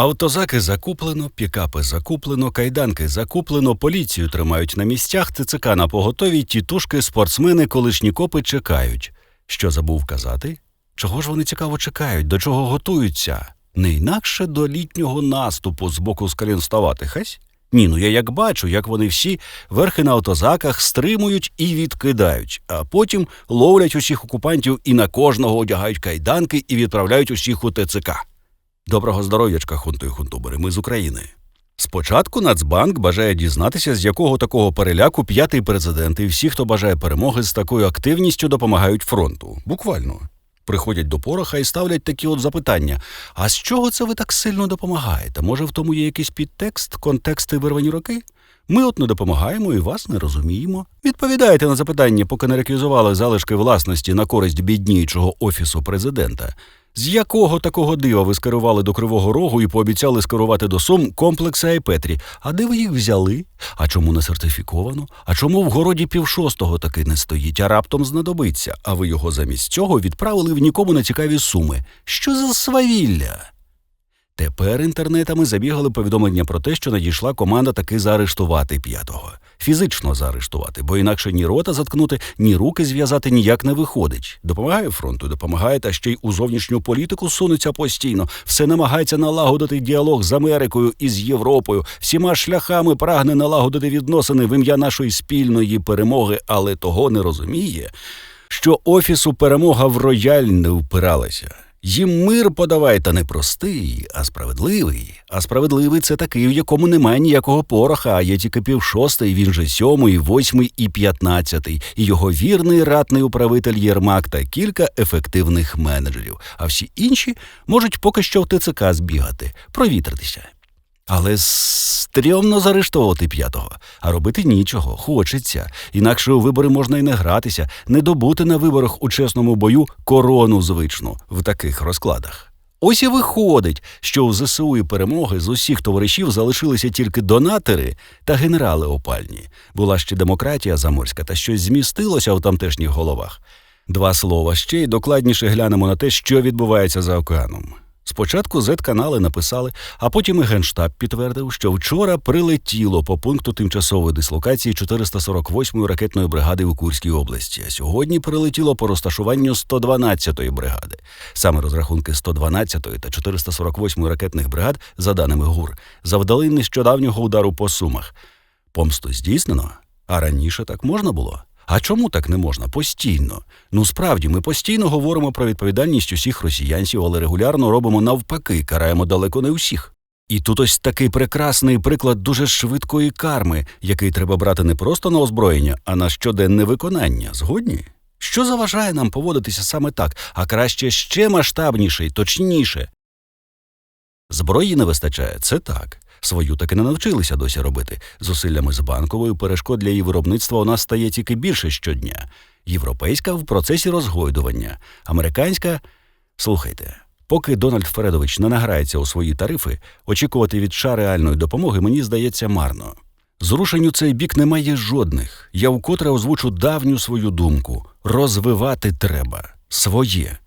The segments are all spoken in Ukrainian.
Автозаки закуплено, пікапи закуплено, кайданки закуплено, поліцію тримають на місцях, ТЦК на поготові, тітушки, спортсмени, колишні копи чекають. Що забув казати? Чого ж вони цікаво чекають, до чого готуються? Не інакше до літнього наступу з боку скалінставатих, ась? Ні, ну я як бачу, як вони всі верхи на автозаках стримують і відкидають, а потім ловлять усіх окупантів і на кожного одягають кайданки і відправляють усіх у ТЦК. Доброго здоров'ячка, хунту і хунтубери, ми з України. Спочатку Нацбанк бажає дізнатися, з якого такого переляку п'ятий президент і всі, хто бажає перемоги, з такою активністю допомагають фронту. Буквально. Приходять до пороха і ставлять такі от запитання: а з чого це ви так сильно допомагаєте? Може, в тому є якийсь підтекст, контексти вирвані роки? Ми от не допомагаємо і вас не розуміємо. Відповідаєте на запитання, поки не реквізували залишки власності на користь бідніючого офісу президента. З якого такого дива ви скерували до Кривого Рогу і пообіцяли скерувати до Сум комплекси Айпетрі? А де ви їх взяли? А чому не сертифіковано? А чому в городі півшостого таки не стоїть, а раптом знадобиться? А ви його замість цього відправили в нікому не цікаві суми? Що за свавілля? Тепер інтернетами забігали повідомлення про те, що надійшла команда таки заарештувати п'ятого. Фізично заарештувати, бо інакше ні рота заткнути, ні руки зв'язати ніяк не виходить. Допомагає фронту, допомагає, та ще й у зовнішню політику сунеться постійно. Все намагається налагодити діалог з Америкою і з Європою. Всіма шляхами прагне налагодити відносини в ім'я нашої спільної перемоги, але того не розуміє, що офісу перемога в рояль не впиралася. Їм мир подавай, та не простий, а справедливий. А справедливий це такий, в якому немає ніякого пороха, а є тільки півшостий, він же сьомий, восьмий і п'ятнадцятий, і його вірний ратний управитель Єрмак та кілька ефективних менеджерів. А всі інші можуть поки що в ТЦК збігати, провітритися. Але стрьомно заарештовувати п'ятого, а робити нічого, хочеться. Інакше у вибори можна і не гратися, не добути на виборах у чесному бою корону звичну в таких розкладах. Ось і виходить, що у ЗСУ і перемоги з усіх товаришів залишилися тільки донатори та генерали опальні. Була ще демократія заморська, та щось змістилося в тамтешніх головах. Два слова ще й докладніше глянемо на те, що відбувається за океаном. Спочатку Z-канали написали, а потім і Генштаб підтвердив, що вчора прилетіло по пункту тимчасової дислокації 448-ї ракетної бригади у Курській області. А сьогодні прилетіло по розташуванню 112-ї бригади. Саме розрахунки 112-ї та 448-ї ракетних бригад, за даними ГУР, завдали нещодавнього удару по сумах. Помсту здійснено, а раніше так можна було. А чому так не можна? Постійно. Ну справді, ми постійно говоримо про відповідальність усіх росіянців, але регулярно робимо навпаки, караємо далеко не усіх. І тут ось такий прекрасний приклад дуже швидкої карми, який треба брати не просто на озброєння, а на щоденне виконання. Згодні? Що заважає нам поводитися саме так, а краще ще масштабніше й точніше? Зброї не вистачає, це так. Свою таки не навчилися досі робити. Зусиллями з банковою перешкод для її виробництва у нас стає тільки більше щодня. Європейська в процесі розгойдування, американська. Слухайте, поки Дональд Фредович не награється у свої тарифи, очікувати від США реальної допомоги мені здається марно. Зрушень у цей бік немає жодних. Я вкотре озвучу давню свою думку розвивати треба своє.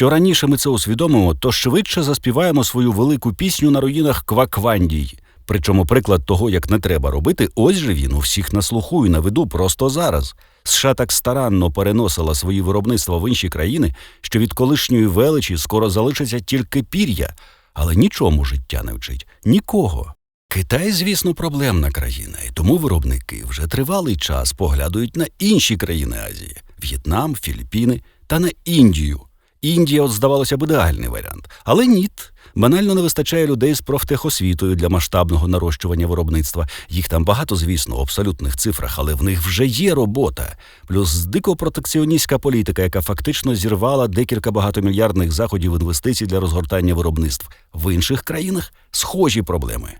Що раніше ми це усвідомимо, то швидше заспіваємо свою велику пісню на руїнах Кваквандій. Причому приклад того, як не треба робити, ось же він у всіх на слуху і на виду просто зараз. США так старанно переносила свої виробництва в інші країни, що від колишньої величі скоро залишиться тільки пір'я, але нічому життя не вчить, нікого. Китай, звісно, проблемна країна, і тому виробники вже тривалий час поглядують на інші країни Азії В'єтнам, Філіппіни та на Індію. Індія, от здавалося б, ідеальний варіант. Але ніт. Банально не вистачає людей з профтехосвітою для масштабного нарощування виробництва. Їх там багато, звісно, в абсолютних цифрах, але в них вже є робота. Плюс дико протекціоністська політика, яка фактично зірвала декілька багатомільярдних заходів інвестицій для розгортання виробництв. В інших країнах схожі проблеми.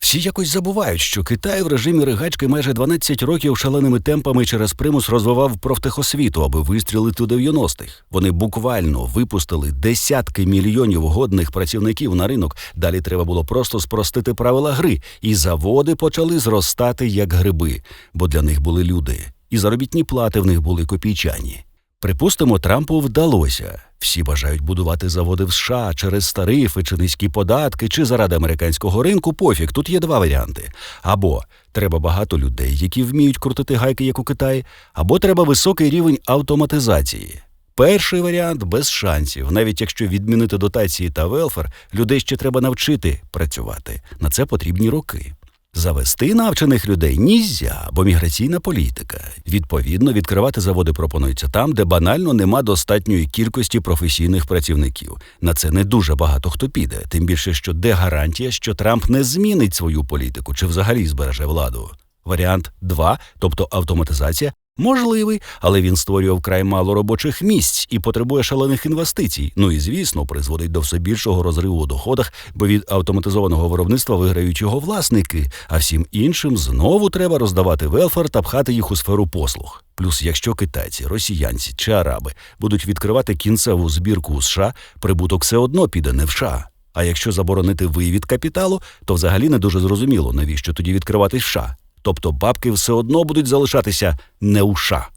Всі якось забувають, що Китай в режимі ригачки майже 12 років шаленими темпами через примус розвивав профтехосвіту, аби вистрілити у 90-х. Вони буквально випустили десятки мільйонів годних працівників на ринок. Далі треба було просто спростити правила гри, і заводи почали зростати як гриби, бо для них були люди, і заробітні плати в них були копійчані. Припустимо, Трампу вдалося. Всі бажають будувати заводи в США через тарифи чи низькі податки, чи заради американського ринку. Пофіг, тут є два варіанти: або треба багато людей, які вміють крутити гайки, як у Китаї, або треба високий рівень автоматизації. Перший варіант без шансів. Навіть якщо відмінити дотації та велфер, людей ще треба навчити працювати. На це потрібні роки. Завести навчених людей нізя, бо міграційна політика. Відповідно, відкривати заводи пропонується там, де банально нема достатньої кількості професійних працівників. На це не дуже багато хто піде, тим більше, що де гарантія, що Трамп не змінить свою політику чи взагалі збереже владу. Варіант 2, тобто автоматизація, можливий, але він створює вкрай мало робочих місць і потребує шалених інвестицій. Ну і звісно, призводить до все більшого розриву у доходах, бо від автоматизованого виробництва виграють його власники, а всім іншим знову треба роздавати велфер та пхати їх у сферу послуг. Плюс, якщо китайці, росіянці чи араби будуть відкривати кінцеву збірку у США, прибуток все одно піде не в США. А якщо заборонити вивід капіталу, то взагалі не дуже зрозуміло, навіщо тоді відкривати США. Тобто бабки все одно будуть залишатися не у США.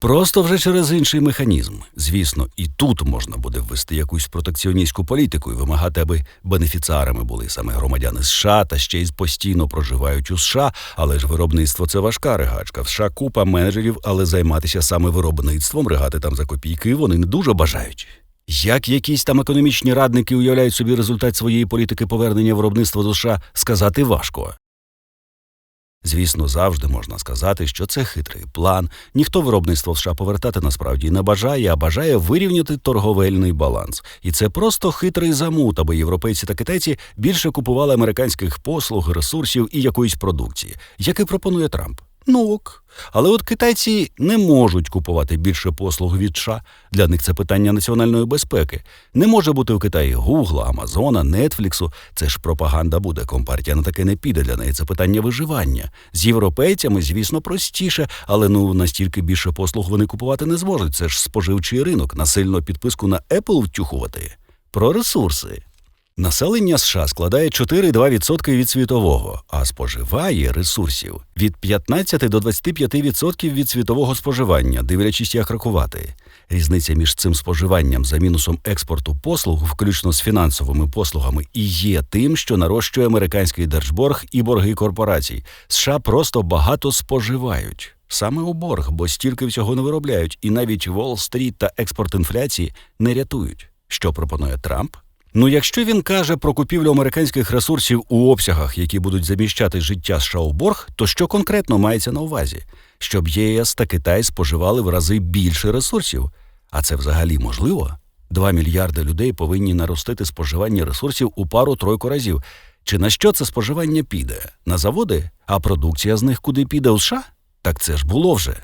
Просто вже через інший механізм. Звісно, і тут можна буде ввести якусь протекціоністську політику і вимагати, аби бенефіціарами були саме громадяни США та ще й постійно проживають у США, але ж виробництво це важка ригачка. В США купа менеджерів, але займатися саме виробництвом, ригати там за копійки вони не дуже бажають. Як якісь там економічні радники уявляють собі результат своєї політики повернення виробництва до США, сказати важко. Звісно, завжди можна сказати, що це хитрий план. Ніхто виробництво США повертати насправді не бажає, а бажає вирівняти торговельний баланс. І це просто хитрий замут, аби європейці та китайці більше купували американських послуг, ресурсів і якоїсь продукції, як і пропонує Трамп. Ну ок. Але от китайці не можуть купувати більше послуг від США. Для них це питання національної безпеки. Не може бути у Китаї Гугла, Амазона, Нетфліксу. Це ж пропаганда буде. Компартія на таке не піде. Для неї це питання виживання. З європейцями, звісно, простіше, але ну настільки більше послуг вони купувати не зможуть. Це ж споживчий ринок, насильно підписку на Apple втюхувати. Про ресурси. Населення США складає 4,2% від світового, а споживає ресурсів від 15 до 25% від світового споживання, дивлячись, як рахувати. Різниця між цим споживанням за мінусом експорту послуг, включно з фінансовими послугами, і є тим, що нарощує американський держборг і борги корпорацій. США просто багато споживають. Саме у борг, бо стільки всього не виробляють, і навіть Уолл-стріт та експорт інфляції не рятують. Що пропонує Трамп? Ну, якщо він каже про купівлю американських ресурсів у обсягах, які будуть заміщати життя США у борг, то що конкретно мається на увазі? Щоб ЄС та Китай споживали в рази більше ресурсів. А це взагалі можливо? Два мільярди людей повинні наростити споживання ресурсів у пару-тройку разів. Чи на що це споживання піде? На заводи? А продукція з них куди піде у США? Так це ж було вже.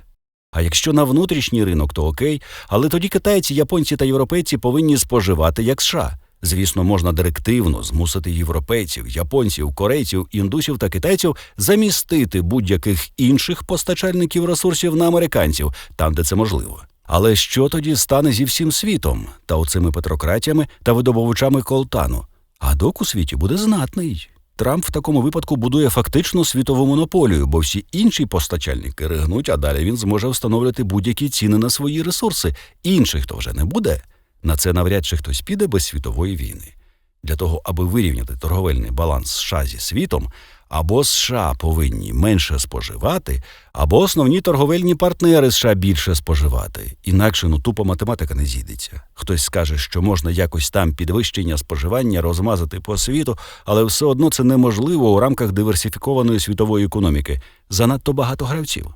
А якщо на внутрішній ринок, то окей, але тоді китайці, японці та європейці повинні споживати як США. Звісно, можна директивно змусити європейців, японців, корейців, індусів та китайців замістити будь-яких інших постачальників ресурсів на американців, там, де це можливо. Але що тоді стане зі всім світом та оцими петрократіями та видобувачами колтану? А док у світі буде знатний. Трамп в такому випадку будує фактично світову монополію, бо всі інші постачальники ригнуть, а далі він зможе встановлювати будь-які ціни на свої ресурси. Інших то вже не буде. На це навряд чи хтось піде без світової війни. Для того, аби вирівняти торговельний баланс США зі світом, або США повинні менше споживати, або основні торговельні партнери США більше споживати. Інакше ну тупо математика не зійдеться. Хтось скаже, що можна якось там підвищення споживання розмазати по світу, але все одно це неможливо у рамках диверсифікованої світової економіки. Занадто багато гравців.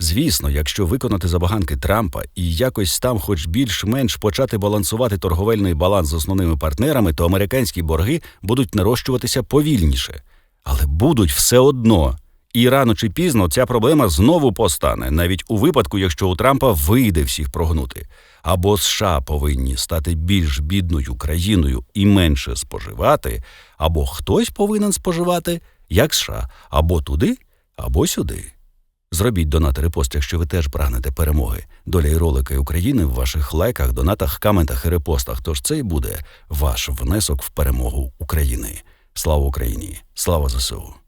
Звісно, якщо виконати забаганки Трампа і якось там, хоч більш-менш почати балансувати торговельний баланс з основними партнерами, то американські борги будуть нарощуватися повільніше, але будуть все одно. І рано чи пізно ця проблема знову постане, навіть у випадку, якщо у Трампа вийде всіх прогнути. Або США повинні стати більш бідною країною і менше споживати, або хтось повинен споживати, як США, або туди, або сюди. Зробіть донат репост, якщо ви теж прагнете перемоги. Доля і ролики України в ваших лайках, донатах, коментах і репостах. Тож це і буде ваш внесок в перемогу України. Слава Україні! Слава ЗСУ!